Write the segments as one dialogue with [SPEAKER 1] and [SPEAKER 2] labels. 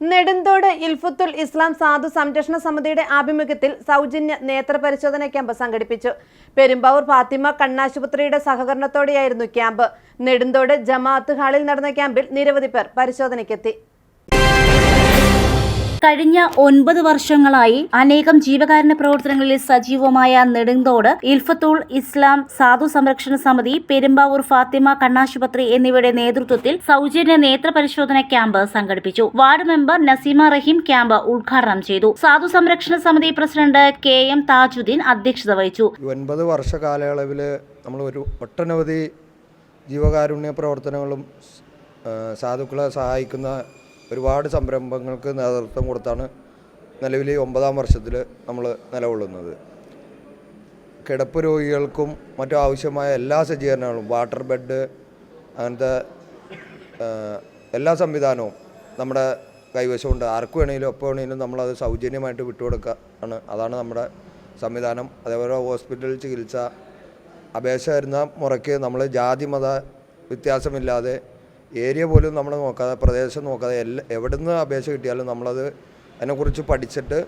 [SPEAKER 1] നെടുന്തോട് ഇൽഫുത്തുൽ ഇസ്ലാം സാധു സംരക്ഷണ സമിതിയുടെ ആഭിമുഖ്യത്തിൽ സൗജന്യ നേത്ര പരിശോധന ക്യാമ്പ് സംഘടിപ്പിച്ചു. പെരുമ്പാവൂർ ഫാത്തിമ കണ്ണാശുപത്രിയുടെ സഹകരണത്തോടെയായിരുന്നു ക്യാമ്പ്. നെടുന്തോട് ജമാഅത്ത് ഹാളിൽ നടന്ന ക്യാമ്പിൽ നിരവധി പേർ പരിശോധനയ്ക്കെത്തി.
[SPEAKER 2] കഴിഞ്ഞ ഒൻപത് വർഷങ്ങളായി അനേകം ജീവകാരുണ്യ പ്രവർത്തനങ്ങളിൽ സജീവമായ നെടുന്തോട് ഇൽഫത്തുൾ ഇസ്ലാം സാധു സംരക്ഷണ സമിതി പെരുമ്പാവൂർ ഫാത്തിമ കണ്ണാശുപത്രി എന്നിവയുടെ നേതൃത്വത്തിൽ സൗജന്യ നേത്ര പരിശോധന ക്യാമ്പ് സംഘടിപ്പിച്ചു. Ward member Naseema Raheem camp ഉദ്ഘാടനം ചെയ്തു. സാധു സംരക്ഷണ സമിതി പ്രസിഡന്റ് കെ എം താജുദ്ദീൻ അധ്യക്ഷത വഹിച്ചു.
[SPEAKER 3] ഒൻപത് വർഷ കാലയളവിൽ നമ്മൾ ഒരു ഒട്ടനവധി ജീവകാരുണ്യ പ്രവർത്തനങ്ങളും സാധുക്കളെ സഹായിക്കുന്ന ഒരുപാട് സംരംഭങ്ങൾക്ക് നേതൃത്വം കൊടുത്താണ് നിലവിൽ ഒമ്പതാം വർഷത്തിൽ നമ്മൾ നിലകൊള്ളുന്നത്. കിടപ്പ് രോഗികൾക്കും മറ്റു ആവശ്യമായ എല്ലാ സജ്ജീകരണങ്ങളും വാട്ടർ ബെഡ് അങ്ങനത്തെ എല്ലാ സംവിധാനവും നമ്മുടെ കൈവശമുണ്ട്. ആർക്ക് വേണമെങ്കിലും എപ്പോൾ വേണമെങ്കിലും നമ്മളത് സൗജന്യമായിട്ട് വിട്ടുകൊടുക്കുക ആണ്. അതാണ് നമ്മുടെ സംവിധാനം. അതേപോലെ ഹോസ്പിറ്റൽ ചികിത്സ അപേക്ഷ വരുന്ന മുറയ്ക്ക് നമ്മൾ ജാതി മത വ്യത്യാസമില്ലാതെ ഏരിയ പോലും നമ്മൾ നോക്കാതെ പ്രദേശം നോക്കാതെ എല്ലാ എവിടുന്ന് അപേക്ഷ കിട്ടിയാലും നമ്മളത് അതിനെക്കുറിച്ച് പഠിച്ചിട്ട്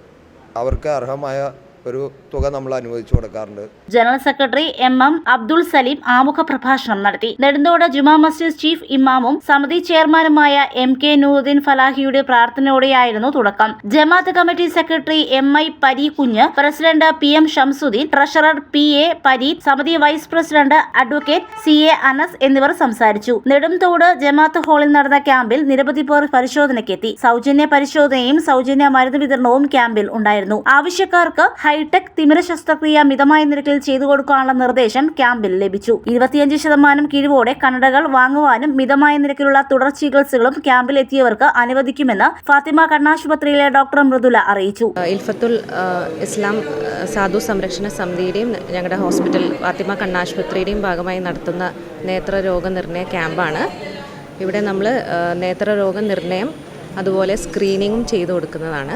[SPEAKER 3] അവർക്ക് അർഹമായ ഒരു തുക നമ്മൾ അനുവദിച്ചു കൊടുക്കാറുണ്ട്.
[SPEAKER 2] General secretary M M Abdul Saleem ആമുഖ പ്രഭാഷണം നടത്തി. നെടുന്തോട് ജുമാ മസ്ജിദ് ചീഫ് ഇമാമും സമിതി ചെയർമാനുമായ എം കെ നൂറുദ്ദീൻ ഫലാഹിയുടെ പ്രാർത്ഥനയോടെയായിരുന്നു തുടക്കം. ജമാഅത്ത് committee secretary M I Pari Kunju president P M Shamsuddeen treasurer P A Pari സമിതി vice president advocate C A Anas എന്നിവർ സംസാരിച്ചു. നെടുംതോട് ജമാഅത്ത് ഹാളിൽ നടന്ന ക്യാമ്പിൽ നിരവധി പേർ പരിശോധനയ്ക്കെത്തി. സൗജന്യ പരിശോധനയും സൗജന്യ മരുന്ന് വിതരണവും ക്യാമ്പിൽ ഉണ്ടായിരുന്നു. ആവശ്യക്കാർക്ക് ഹൈടെക് തിമിര ശസ്ത്രക്രിയ മിതമായ നിരക്കിൽ ചെയ്തു കൊടുക്കാനുള്ള നിർദ്ദേശം ക്യാമ്പിൽ ലഭിച്ചു. ഇരുപത്തിയഞ്ച് ശതമാനം കിഴിവോടെ കണ്ണടകൾ വാങ്ങുവാനും മിതമായ നിരക്കിലുള്ള തുടർ ചികിത്സകളും ക്യാമ്പിൽ എത്തിയവർക്ക് അനുവദിക്കുമെന്ന് ഫാത്തിമ കണ്ണാശുപത്രിയിലെ ഡോക്ടർ മൃദുല അറിയിച്ചു.
[SPEAKER 4] ഇൽഫത്തുൽ ഇസ്ലാം സാധു സംരക്ഷണ സമിതിയുടെയും ഞങ്ങളുടെ ഹോസ്പിറ്റൽ ഫാത്തിമ കണ്ണാശുപത്രിയുടെയും ഭാഗമായി നടത്തുന്ന നേത്രരോഗ നിർണയ ക്യാമ്പാണ്. ഇവിടെ നമ്മൾ നേത്രരോഗ നിർണയം അതുപോലെ സ്ക്രീനിങ്ങും ചെയ്തു കൊടുക്കുന്നതാണ്.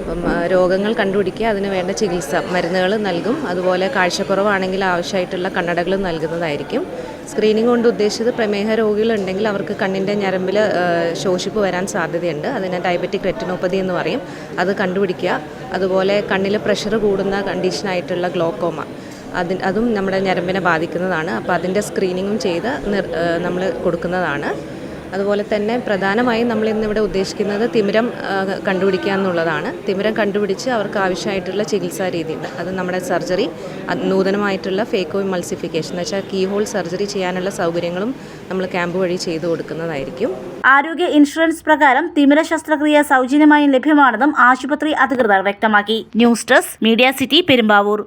[SPEAKER 4] അപ്പം രോഗങ്ങൾ കണ്ടുപിടിക്കുക അതിന് വേണ്ട ചികിത്സ. മരുന്നുകൾ നൽകും. അതുപോലെ കാഴ്ചക്കുറവാണെങ്കിൽ ആവശ്യമായിട്ടുള്ള കണ്ണടകൾ നൽകുന്നതായിരിക്കും. സ്ക്രീനിങ് കൊണ്ട് ഉദ്ദേശിച്ചത് പ്രമേഹ രോഗികളുണ്ടെങ്കിൽ അവർക്ക് കണ്ണിന്റെ ഞരമ്പിൽ ശോഷിപ്പ് വരാൻ സാധ്യതയുണ്ട്. അതിനെ ഡയബറ്റിക് റെറ്റിനോപ്പതി എന്ന് പറയും. അത് കണ്ടുപിടിക്കുക. അതുപോലെ കണ്ണിൽ പ്രഷർ കൂടുന്ന കണ്ടീഷനായിട്ടുള്ള ഗ്ലോക്കോമ അതിന് അതും നമ്മുടെ ഞരമ്പിനെ ബാധിക്കുന്നതാണ്. അപ്പോൾ അതിന്റെ സ്ക്രീനിങ്ങും ചെയ്ത് നമ്മൾ കൊടുക്കുന്നതാണ്. അതുപോലെ തന്നെ പ്രധാനമായും നമ്മൾ ഇന്നിവിടെ ഉദ്ദേശിക്കുന്നത് തിമിരം കണ്ടുപിടിക്കുക എന്നുള്ളതാണ്. തിമിരം കണ്ടുപിടിച്ച് അവർക്ക് ആവശ്യമായിട്ടുള്ള ചികിത്സാ രീതിയുണ്ട്. അത് നമ്മുടെ സർജറി നൂതനമായിട്ടുള്ള ഫേക്കോ മൾസിഫിക്കേഷൻ എന്ന് വെച്ചാൽ കീ ഹോൾ സർജറി ചെയ്യാനുള്ള സൗകര്യങ്ങളും നമ്മൾ ക്യാമ്പ് വഴി ചെയ്തു കൊടുക്കുന്നതായിരിക്കും.
[SPEAKER 2] ആരോഗ്യ ഇൻഷുറൻസ് പ്രകാരം തിമിര ശസ്ത്രക്രിയ സൗജന്യമായും ലഭ്യമാണെന്നും ആശുപത്രി അധികൃതർ വ്യക്തമാക്കി. News desk media city Perumbavoor.